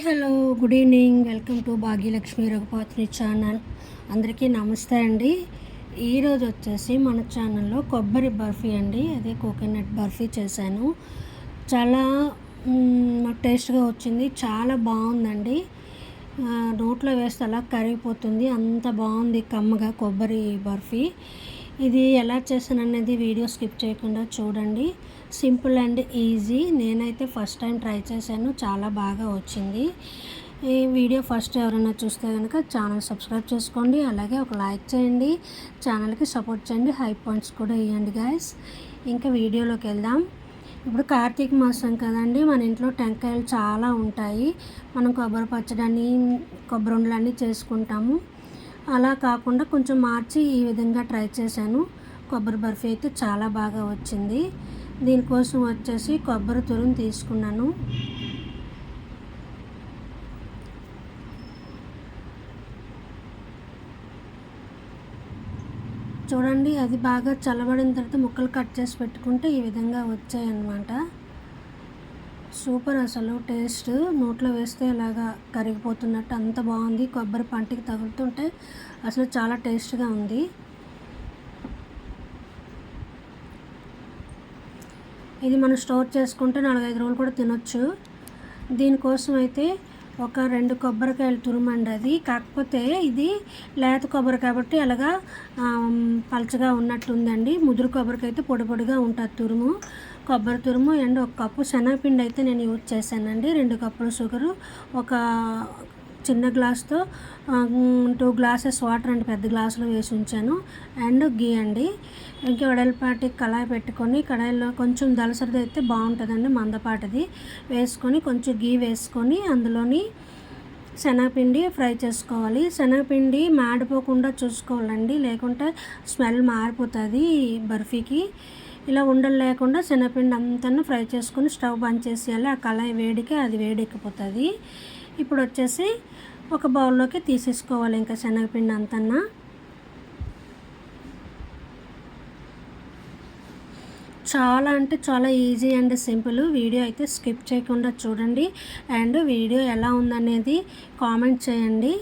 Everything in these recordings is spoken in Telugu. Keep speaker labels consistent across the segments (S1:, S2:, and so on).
S1: Hi hello good evening. Welcome to Bhagyalakshmi Raghupatri channel. అందరికీ నమస్తే అండి. ఈరోజు వచ్చేసి మన ఛానల్లో కొబ్బరి బర్ఫీ అండి. అదే కోకోనట్ బర్ఫీ చేశాను. చాలా టేస్ట్గా వచ్చింది. చాలా బాగుందండి. నోట్లో వేస్తే అలా కరిగిపోతుంది. అంత బాగుంది కమ్మగా కొబ్బరి బర్ఫీ. ఇది ఎలా చేశాను అనేది వీడియో స్కిప్ చేయకుండా చూడండి. Simple and easy. నేనైతే ఫస్ట్ టైం ట్రై చేశాను. చాలా బాగా వచ్చింది. ఈ వీడియో ఫస్ట్ ఎవరైనా చూస్తే కనుక ఛానల్ సబ్స్క్రైబ్ చేసుకోండి. అలాగే ఒక లైక్ చేయండి. ఛానల్కి సపోర్ట్ చేయండి. హై పాయింట్స్ కూడా ఇవ్వండి గాయస్. ఇంకా వీడియోలోకి వెళ్దాం. ఇప్పుడు కార్తీక మాసం కదండి. మన ఇంట్లో టెంకాయలు చాలా ఉంటాయి. మనం కొబ్బరి పచ్చడని కొబ్బరి ఉండలన్నీ చేసుకుంటాము. అలా కాకుండా కొంచెం మార్చి ఈ విధంగా ట్రై చేశాను. కొబ్బరి బర్ఫీ అయితే చాలా బాగా వచ్చింది. దీనికోసం వచ్చేసి కొబ్బరి తురుము తీసుకున్నాను. చూడండి అది బాగా చల్లబడిన తర్వాత ముక్కలు కట్ చేసి పెట్టుకుంటే ఈ విధంగా వచ్చాయన్నమాట. సూపర్ అసలు టేస్ట్. నోట్లో వేస్తే ఇలాగా కరిగిపోతున్నట్టు అంత బాగుంది. కొబ్బరి పంటికి తగులుతుంటే అసలు చాలా టేస్ట్గా ఉంది. ఇది మనం స్టోర్ చేసుకుంటే నాలుగైదు రోజులు కూడా తినొచ్చు. దీనికోసం అయితే ఒక రెండు కొబ్బరికాయలు తురుమండి అది. కాకపోతే ఇది లేత కొబ్బరి కాబట్టి అలాగా పలచగా ఉన్నట్టుందండి. ముదురు కొబ్బరికి అయితే పొడి పొడిగా ఉంటుంది తురుము. కొబ్బరి తురుము అండ్ ఒక కప్పు శనగపిండి అయితే నేను యూజ్ చేశానండి. రెండు కప్పులు షుగరు ఒక చిన్న గ్లాస్తో టూ గ్లాసెస్ వాటర్ అండ్ పెద్ద గ్లాసులో వేసి ఉంచాను. అండ్ గీ అండి. ఇంకా వెడల్పాటి కళాయి పెట్టుకొని కడాయిలో కొంచెం దలసరిది అయితే బాగుంటుందండి మందపాటిది. వేసుకొని కొంచెం గీ వేసుకొని అందులోని శనగపిండి ఫ్రై చేసుకోవాలి. శనగపిండి మాడిపోకుండా చూసుకోవాలండి. లేకుంటే స్మెల్ మారిపోతుంది బర్ఫీకి. ఇలా ఉండలు లేకుండా శనగపిండి అంతా ఫ్రై చేసుకొని స్టవ్ బంద్ చేసేయాలి. ఆ కళాయి వేడికి అది వేడెక్కిపోతుంది. ఇప్పుడు వచ్చేసి ఒక బౌల్లోకి తీసేసుకోవాలి ఇంకా శనగపిండి అంతన్నా. చాలా అంటే చాలా ఈజీ అండ్ సింపుల్. వీడియో అయితే స్కిప్ చేయకుండా చూడండి. అండ్ వీడియో ఎలా ఉందనేది కామెంట్ చేయండి.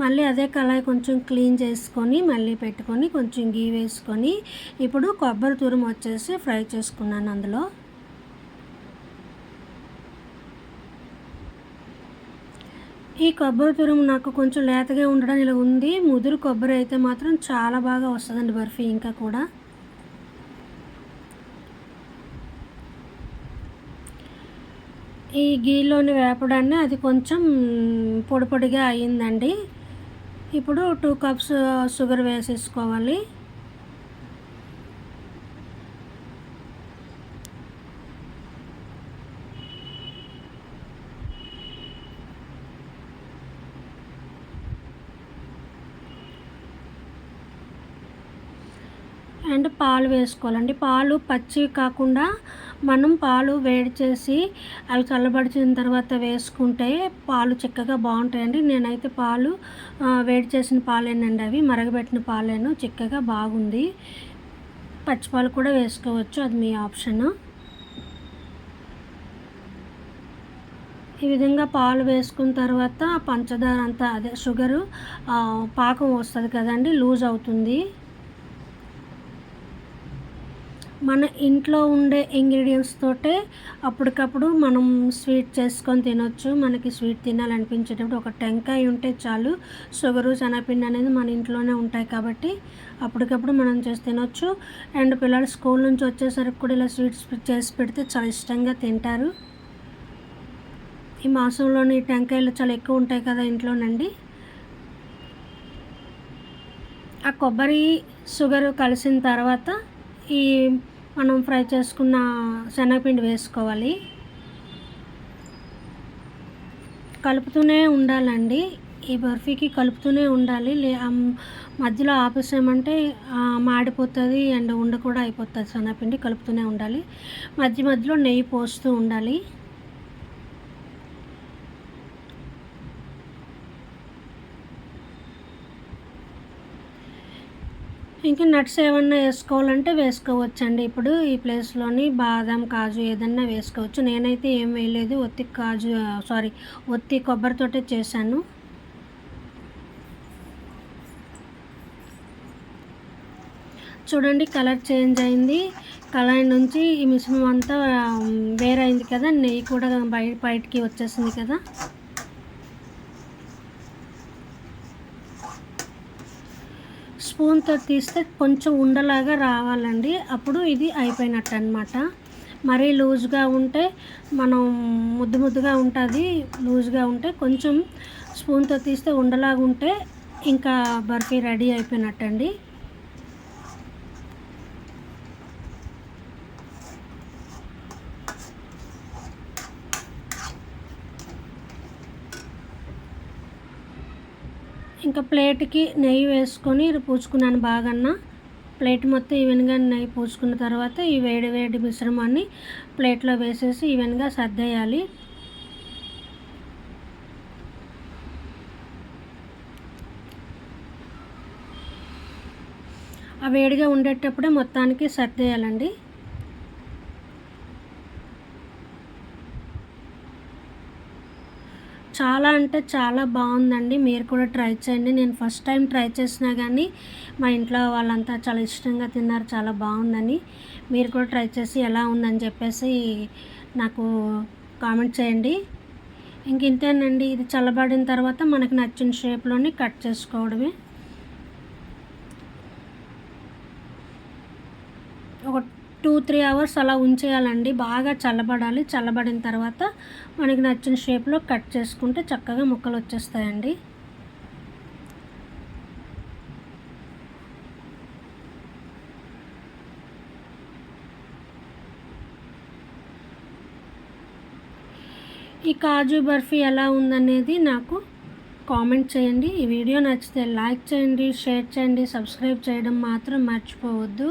S1: మళ్ళీ అదే కళాయి కొంచెం క్లీన్ చేసుకొని మళ్ళీ పెట్టుకొని కొంచెం గీ వేసుకొని ఇప్పుడు కొబ్బరి తురుము వచ్చేసి ఫ్రై చేసుకున్నాను అందులో. ఈ కొబ్బరి తురుము నాకు కొంచెం లేతగా ఉండడం ఇలా ఉంది. ముదురు కొబ్బరి అయితే మాత్రం చాలా బాగా వస్తుందండి బర్ఫీ ఇంకా కూడా. ఈ గీలోని వేపడాన్ని అది కొంచెం పొడి పొడిగా అయ్యిందండి. ఇప్పుడు టూ కప్స్ షుగర్ వేసేసుకోవాలి. అండ్ పాలు వేసుకోవాలండి. పాలు పచ్చి కాకుండా మనం పాలు వేడి చేసి అవి చల్లబడిచిన తర్వాత వేసుకుంటే పాలు చిక్కగా బాగుంటాయండి. నేనైతే పాలు వేడి చేసిన పాలేనండి అవి. మరగబెట్టిన పాలేను చిక్కగా బాగుంది. పచ్చిపాలు కూడా వేసుకోవచ్చు. అది మీ ఆప్షన్. ఈ విధంగా పాలు వేసుకున్న తర్వాత పంచదార అంతా అదే షుగరు పాకం వస్తుంది కదండి లూజ్ అవుతుంది. మన ఇంట్లో ఉండే ఇంగ్రీడియంట్స్ తోటే అప్పటికప్పుడు మనం స్వీట్ చేసుకొని తినొచ్చు. మనకి స్వీట్ తినాలనిపించేటప్పుడు ఒక టెంకాయ ఉంటే చాలు. షుగరు శనగపిండి అనేది మన ఇంట్లోనే ఉంటాయి కాబట్టి అప్పటికప్పుడు మనం చేసి తినొచ్చు. అండ్ పిల్లలు స్కూల్ నుంచి వచ్చేసరికి కూడా ఇలా స్వీట్స్ చేసి పెడితే చాలా ఇష్టంగా తింటారు. ఈ మాసంలోని టెంకాయలు చాలా ఎక్కువ ఉంటాయి కదా ఇంట్లోనండి. ఆ కొబ్బరి షుగర్ కలిసిన తర్వాత ఈ మనం ఫ్రై చేసుకున్న శనగపిండి వేసుకోవాలి. కలుపుతూనే ఉండాలండి. ఈ బర్ఫీకి కలుపుతూనే ఉండాలి. లే మధ్యలో ఆపేసామంటే మాడిపోతుంది అండ్ ఉండ కూడా అయిపోతుంది. శనగపిండి కలుపుతూనే ఉండాలి. మధ్య మధ్యలో నెయ్యి పోస్తూ ఉండాలి. ఇంకా నట్స్ ఏమన్నా వేసుకోవాలంటే వేసుకోవచ్చండి. ఇప్పుడు ఈ ప్లేస్లోని బాదం కాజు ఏదన్నా వేసుకోవచ్చు. నేనైతే ఏం వేయలేదు. ఒత్తి కాజు సారీ ఒత్తి కొబ్బరితోటే చేశాను. చూడండి కలర్ చేంజ్ అయింది. కలర్ నుంచి ఈ మిశ్రమం అంతా వేరైంది అయింది కదా. నెయ్యి కూడా బయట బయటికి వచ్చేసింది కదా. స్పూన్తో తీస్తే కొంచెం ఉండలాగా రావాలండి. అప్పుడు ఇది అయిపోయినట్టు అనమాట మరీ లూజ్గా ఉంటే మనం ముద్దు ముద్దుగా ఉంటుంది. లూజ్గా ఉంటే కొంచెం స్పూన్తో తీస్తే ఉండలాగా ఉంటే ఇంకా బర్ఫీ రెడీ అయిపోయినట్టండి. ఇంకా ప్లేట్కి నెయ్యి వేసుకొని పూసుకున్నాను బాగన్నా. ప్లేట్ మొత్తం ఈవెన్గా నెయ్యి పూసుకున్న తర్వాత ఈ వేడి వేడి మిశ్రమాన్ని ప్లేట్లో వేసేసి ఈవెన్గా సర్దేయాలి. ఆ వేడిగా ఉండేటప్పుడే మొత్తానికి సర్దేయాలండి. చాలా అంటే చాలా బాగుందండి. మీరు కూడా ట్రై చేయండి. నేను ఫస్ట్ టైం ట్రై చేసినా కానీ మా ఇంట్లో వాళ్ళంతా చాలా ఇష్టంగా తిన్నారు. చాలా బాగుందని మీరు కూడా ట్రై చేసి ఎలా ఉందని చెప్పేసి నాకు కామెంట్ చేయండి. ఇంక ఇంతేనండి. ఇది చల్లబడిన తర్వాత మనకు నచ్చిన షేప్లోని కట్ చేసుకోవడమే ఒక టూ త్రీ అవర్స్ అలా ఉంచేయాలండి. బాగా చల్లబడాలి. చల్లబడిన తర్వాత మనకి నచ్చిన షేప్లో కట్ చేసుకుంటే చక్కగా ముక్కలు వచ్చేస్తాయండి. ఈ కాజు బర్ఫీ ఎలా ఉందనేది నాకు కామెంట్ చేయండి. ఈ వీడియో నచ్చితే లైక్ చేయండి షేర్ చేయండి సబ్స్క్రైబ్ చేయడం మాత్రం మర్చిపోవద్దు.